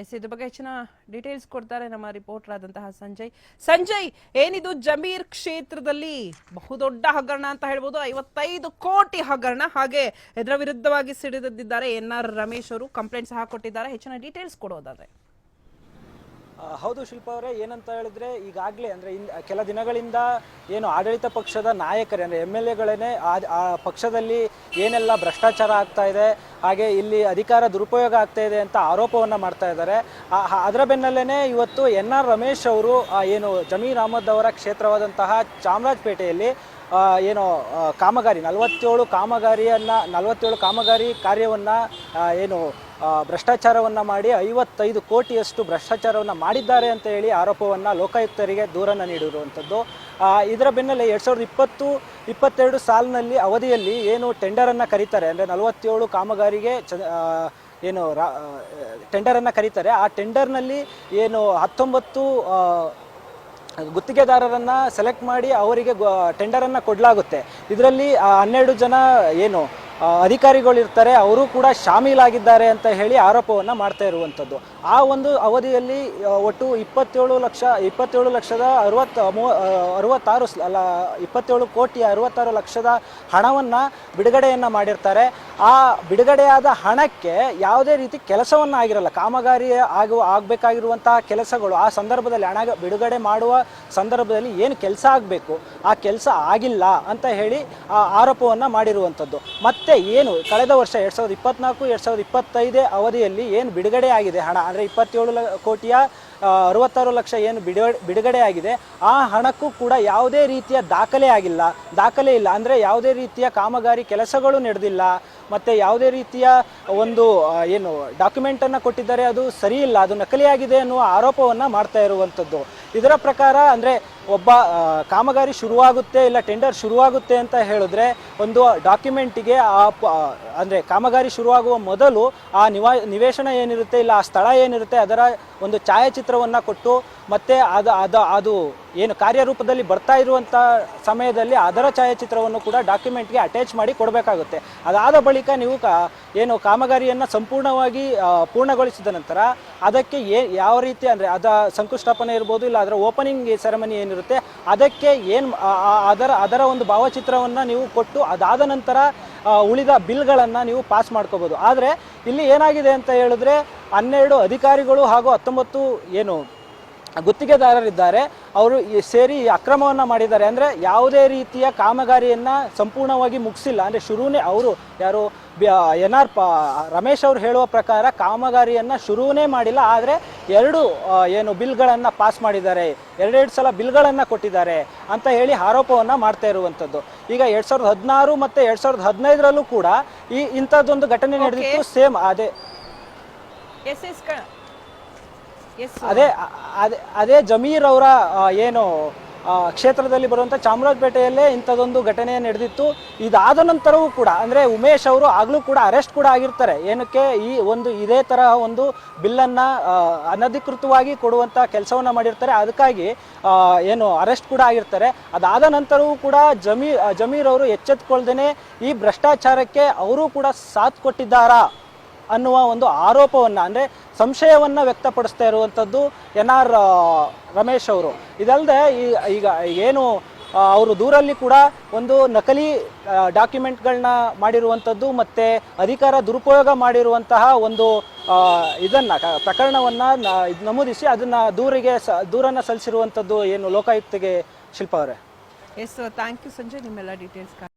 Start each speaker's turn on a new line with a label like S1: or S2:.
S1: S, ಇದ್ರ ಬಗ್ಗೆ ಹೆಚ್ಚಿನ ಡೀಟೇಲ್ಸ್ ಕೊಡ್ತಾರೆ ನಮ್ಮ ರಿಪೋರ್ಟರ್ ಆದಂತಹ ಸಂಜಯ್. ಸಂಜಯ್, ಏನಿದು ಜಮೀರ್ ಕ್ಷೇತ್ರದಲ್ಲಿ ಬಹುದೊಡ್ಡ ಹಗರಣ ಅಂತ ಹೇಳ್ಬೋದು. ಐವತ್ತೈದು ಕೋಟಿ ಹಗರಣ. ಹಾಗೆ ಇದರ ವಿರುದ್ಧವಾಗಿ ಸಿಡಿದಿದ್ದಾರೆ ಎನ್ ಆರ್ ರಮೇಶ್ ಅವರು. ಕಂಪ್ಲೇಂಟ್ ಸಹ ಕೊಟ್ಟಿದ್ದಾರೆ. ಹೆಚ್ಚಿನ ಡೀಟೇಲ್ಸ್ ಕೊಡೋದಾದ್ರೆ
S2: ಹೌದು ಶಿಲ್ಪ ಅವರೇ, ಏನಂತ ಹೇಳಿದ್ರೆ ಈಗಾಗಲೇ ಅಂದರೆ ಕೆಲ ದಿನಗಳಿಂದ ಏನು ಆಡಳಿತ ಪಕ್ಷದ ನಾಯಕರೇ, ಅಂದರೆ ಎಂ ಎಲ್ ಎಗಳೇ ಆ ಪಕ್ಷದಲ್ಲಿ ಏನೆಲ್ಲ ಭ್ರಷ್ಟಾಚಾರ ಆಗ್ತಾ ಇದೆ, ಹಾಗೆ ಇಲ್ಲಿ ಅಧಿಕಾರ ದುರುಪಯೋಗ ಆಗ್ತಾ ಇದೆ ಅಂತ ಆರೋಪವನ್ನು ಮಾಡ್ತಾ ಇದ್ದಾರೆ. ಅದರ ಬೆನ್ನಲ್ಲೇ ಇವತ್ತು ಎನ್ ಆರ್ ರಮೇಶ್ ಅವರು ಏನು ಜಮೀರ್ ಅಹಮದ್ ಅವರ ಕ್ಷೇತ್ರವಾದಂತಹ ಚಾಮರಾಜಪೇಟೆಯಲ್ಲಿ ಏನು ಕಾಮಗಾರಿ, ನಲವತ್ತೇಳು ಕಾಮಗಾರಿಯನ್ನ, ನಲವತ್ತೇಳು ಕಾಮಗಾರಿ ಕಾರ್ಯವನ್ನು ಏನು ಭ್ರಷ್ಟಾಚಾರವನ್ನು ಮಾಡಿ ಐವತ್ತೈದು ಕೋಟಿಯಷ್ಟು ಭ್ರಷ್ಟಾಚಾರವನ್ನು ಮಾಡಿದ್ದಾರೆ ಅಂತ ಹೇಳಿ ಆರೋಪವನ್ನು ಲೋಕಾಯುಕ್ತರಿಗೆ ದೂರನ್ನು ನೀಡಿರುವಂಥದ್ದು. ಇದರ ಬೆನ್ನಲ್ಲೇ ಎರಡು ಸಾವಿರದ ಇಪ್ಪತ್ತು, ಇಪ್ಪತ್ತೆರಡು ಸಾಲಿನಲ್ಲಿ ಅವಧಿಯಲ್ಲಿ ಏನು ಟೆಂಡರನ್ನು ಕರೀತಾರೆ, ಅಂದರೆ ನಲವತ್ತೇಳು ಕಾಮಗಾರಿಗೆ ಚ ಏನು ರಾ ಟೆಂಡರನ್ನು ಕರೀತಾರೆ. ಆ ಟೆಂಡರ್ನಲ್ಲಿ ಏನು ಹತ್ತೊಂಬತ್ತು ಗುತ್ತಿಗೆದಾರರನ್ನು ಸೆಲೆಕ್ಟ್ ಮಾಡಿ ಅವರಿಗೆ ಟೆಂಡರನ್ನು ಕೊಡಲಾಗುತ್ತೆ. ಇದರಲ್ಲಿ ಹನ್ನೆರಡು ಜನ ಏನು ಅಧಿಕಾರಿಗಳಿರ್ತಾರೆ ಅವರು ಕೂಡ ಶಾಮೀಲಾಗಿದ್ದಾರೆ ಅಂತ ಹೇಳಿ ಆರೋಪವನ್ನು ಮಾಡ್ತಾ ಇರುವಂಥದ್ದು. ಆ ಒಂದು ಅವಧಿಯಲ್ಲಿ ಒಟ್ಟು ಇಪ್ಪತ್ತೇಳು ಲಕ್ಷ, ಇಪ್ಪತ್ತೇಳು ಲಕ್ಷದ ಅರವತ್ತು, ಮೂ ಅರವತ್ತಾರು ಅಲ್ಲ, ಇಪ್ಪತ್ತೇಳು ಕೋಟಿ ಅರವತ್ತಾರು ಲಕ್ಷದ ಹಣವನ್ನು ಬಿಡುಗಡೆಯನ್ನು ಮಾಡಿರ್ತಾರೆ. ಆ ಬಿಡುಗಡೆಯಾದ ಹಣಕ್ಕೆ ಯಾವುದೇ ರೀತಿ ಕೆಲಸವನ್ನು ಆಗಿರಲ್ಲ. ಕಾಮಗಾರಿ ಆಗುವ ಆಗಬೇಕಾಗಿರುವಂತಹ ಕೆಲಸಗಳು, ಆ ಸಂದರ್ಭದಲ್ಲಿ ಹಣ ಬಿಡುಗಡೆ ಮಾಡುವ ಸಂದರ್ಭದಲ್ಲಿ ಏನು ಕೆಲಸ ಆಗಬೇಕು, ಆ ಕೆಲಸ ಆಗಿಲ್ಲ ಅಂತ ಹೇಳಿ, ಆ, ಆರೋಪವನ್ನು ಮಾಡಿರುವಂಥದ್ದು. ಮತ್ತೆ ಏನು, ಕಳೆದ ವರ್ಷ ಎರಡು ಸಾವಿರದ ಇಪ್ಪತ್ನಾಲ್ಕು, ಎರಡು ಸಾವಿರದ ಇಪ್ಪತ್ತೈದೇ ಅವಧಿಯಲ್ಲಿ ಏನು ಬಿಡುಗಡೆ ಆಗಿದೆ ಹಣ? ಅಂದರೆ ಇಪ್ಪತ್ತೇಳು ಲ- ಕೋಟಿಯ ಅರವತ್ತಾರು ಲಕ್ಷ ಏನು ಬಿಡುಗಡೆ ಆಗಿದೆ. ಆ ಹಣಕ್ಕೂ ಕೂಡ ಯಾವುದೇ ರೀತಿಯ ದಾಖಲೆ ಆಗಿಲ್ಲ. ದಾಖಲೆ ಇಲ್ಲ ಅಂದರೆ ಯಾವುದೇ ರೀತಿಯ ಕಾಮಗಾರಿ ಕೆಲಸಗಳು ನಡೆದಿಲ್ಲ. ಮತ್ತು ಯಾವುದೇ ರೀತಿಯ ಒಂದು ಏನು ಡಾಕ್ಯುಮೆಂಟನ್ನು ಕೊಟ್ಟಿದ್ದಾರೆ ಅದು ಸರಿ ಇಲ್ಲ, ಅದು ನಕಲಿಯಾಗಿದೆ ಅನ್ನುವ ಆರೋಪವನ್ನು ಮಾಡ್ತಾ ಇರುವಂಥದ್ದು ಇದರ ಪ್ರಕಾರ ಅಂದರೆ ಒಬ್ಬ ಕಾಮಗಾರಿ ಶುರುವಾಗುತ್ತೆ ಇಲ್ಲ ಟೆಂಡರ್ ಶುರುವಾಗುತ್ತೆ ಅಂತ ಹೇಳಿದ್ರೆ ಒಂದು ಡಾಕ್ಯುಮೆಂಟಿಗೆ ಆ ಅಂದರೆ ಕಾಮಗಾರಿ ಶುರುವಾಗುವ ಮೊದಲು ಆ ನಿವಾ, ನಿವೇಶನ ಏನಿರುತ್ತೆ ಇಲ್ಲ ಆ ಸ್ಥಳ ಏನಿರುತ್ತೆ ಅದರ ಒಂದು ಛಾಯಾಚಿತ್ರವನ್ನು ಕೊಟ್ಟು ಮತ್ತು ಅದು ಅದು ಅದು ಏನು ಕಾರ್ಯರೂಪದಲ್ಲಿ ಬರ್ತಾ ಇರುವಂಥ ಸಮಯದಲ್ಲಿ ಅದರ ಛಾಯಾಚಿತ್ರವನ್ನು ಕೂಡ ಡಾಕ್ಯುಮೆಂಟ್ಗೆ ಅಟ್ಯಾಚ್ ಮಾಡಿ ಕೊಡಬೇಕಾಗುತ್ತೆ. ಅದಾದ ಬಳಿಕ ನೀವು ಕಾ, ಏನು ಕಾಮಗಾರಿಯನ್ನು ಸಂಪೂರ್ಣವಾಗಿ ಪೂರ್ಣಗೊಳಿಸಿದ ನಂತರ ಅದಕ್ಕೆ ಏ ಯಾವ ರೀತಿ ಅಂದರೆ ಅದ ಶಂಕುಸ್ಥಾಪನೆ ಇರ್ಬೋದು ಇಲ್ಲ ಅದರ ಓಪನಿಂಗ್ ಸೆರೆಮನಿ ಏನಿರುತ್ತೆ, ಅದಕ್ಕೆ ಏನು ಅದರ ಅದರ ಒಂದು ಭಾವಚಿತ್ರವನ್ನು ನೀವು ಕೊಟ್ಟು ಅದಾದ ನಂತರ ಉಳಿದ ಬಿಲ್ಗಳನ್ನು ನೀವು ಪಾಸ್ ಮಾಡ್ಕೋಬೋದು. ಆದರೆ ಇಲ್ಲಿ ಏನಾಗಿದೆ ಅಂತ ಹೇಳಿದ್ರೆ ಹನ್ನೆರಡು ಅಧಿಕಾರಿಗಳು ಹಾಗೂ ಹತ್ತೊಂಬತ್ತು ಏನು ಗುತ್ತಿಗೆದಾರರಿದ್ದಾರೆ, ಅವರು ಸೇರಿ ಅಕ್ರಮವನ್ನು ಮಾಡಿದ್ದಾರೆ. ಅಂದರೆ ಯಾವುದೇ ರೀತಿಯ ಕಾಮಗಾರಿಯನ್ನು ಸಂಪೂರ್ಣವಾಗಿ ಮುಗಿಸಿಲ್ಲ. ಅಂದರೆ ಶುರುನೇ ಅವರು, ಯಾರು ಎನ್ ಆರ್ ಪ ರಮೇಶ್ ಅವರು ಹೇಳುವ ಪ್ರಕಾರ ಕಾಮಗಾರಿಯನ್ನು ಶುರುವೇ ಮಾಡಿಲ್ಲ ಆದರೆ ಎರಡು ಏನು ಬಿಲ್ಗಳನ್ನು ಪಾಸ್ ಮಾಡಿದ್ದಾರೆ ಎರಡೆರಡು ಸಲ ಬಿಲ್ಗಳನ್ನು ಕೊಟ್ಟಿದ್ದಾರೆ ಅಂತ ಹೇಳಿ ಆರೋಪವನ್ನು ಮಾಡ್ತಾ ಇರುವಂಥದ್ದು. ಈಗ ಎರಡು ಸಾವಿರದ ಹದಿನಾರು ಮತ್ತು ಎರಡು ಸಾವಿರದ ಹದಿನೈದರಲ್ಲೂ ಕೂಡ ಈ ಇಂಥದ್ದೊಂದು ಘಟನೆ ನಡೆದಿತ್ತು ಸೇಮ್ ಅದೇ. ಅದೇ ಅದೇ ಅದೇ ಜಮೀರ್ ಅವರ ಏನು ಕ್ಷೇತ್ರದಲ್ಲಿ ಬರುವಂಥ ಚಾಮರಾಜಪೇಟೆಯಲ್ಲೇ ಇಂಥದ್ದೊಂದು ಘಟನೆ ನಡೆದಿತ್ತು. ಇದಾದ ನಂತರವೂ ಕೂಡ, ಅಂದರೆ ಉಮೇಶ್ ಅವರು ಆಗಲೂ ಕೂಡ ಅರೆಸ್ಟ್ ಕೂಡ ಆಗಿರ್ತಾರೆ. ಏನಕ್ಕೆ ಈ ಒಂದು ಇದೇ ತರಹ ಒಂದು ಬಿಲ್ಲನ್ನು ಅನಧಿಕೃತವಾಗಿ ಕೊಡುವಂಥ ಕೆಲಸವನ್ನು ಮಾಡಿರ್ತಾರೆ. ಅದಕ್ಕಾಗಿ ಏನು ಅರೆಸ್ಟ್ ಕೂಡ ಆಗಿರ್ತಾರೆ. ಅದಾದ ನಂತರವೂ ಕೂಡ ಜಮೀರ್ ಜಮೀರ್ ಅವರು ಎಚ್ಚೆತ್ಕೊಳ್ದೇನೆ ಈ ಭ್ರಷ್ಟಾಚಾರಕ್ಕೆ ಅವರು ಕೂಡ ಸಾಥ್ ಕೊಟ್ಟಿದ್ದಾರಾ? ಅನ್ನುವ ಒಂದು ಆರೋಪವನ್ನು, ಅಂದರೆ ಸಂಶಯವನ್ನು ವ್ಯಕ್ತಪಡಿಸ್ತಾ ಇರುವಂಥದ್ದು ಎನ್ ಆರ್ ರಮೇಶ್ ಅವರು. ಇದಲ್ಲದೆ ಈಗ, ಏನು ಅವರು ದೂರಲ್ಲಿ ಕೂಡ ಒಂದು ನಕಲಿ ಡಾಕ್ಯುಮೆಂಟ್ಗಳನ್ನ ಮಾಡಿರುವಂಥದ್ದು ಮತ್ತು ಅಧಿಕಾರ ದುರುಪಯೋಗ ಮಾಡಿರುವಂತಹ ಒಂದು ಇದನ್ನು ಪ್ರಕರಣವನ್ನು ನಮೂದಿಸಿ ಅದನ್ನು ದೂರಿಗೆ ಸ, ದೂರನ್ನು ಸಲ್ಲಿಸಿರುವಂಥದ್ದು ಏನು ಲೋಕಾಯುಕ್ತಿಗೆ ಶಿಲ್ಪ ಅವರೇ.
S1: Yes thank you Sanjay. ನಿಮ್ಮೆಲ್ಲ ಡೀಟೇಲ್ಸ್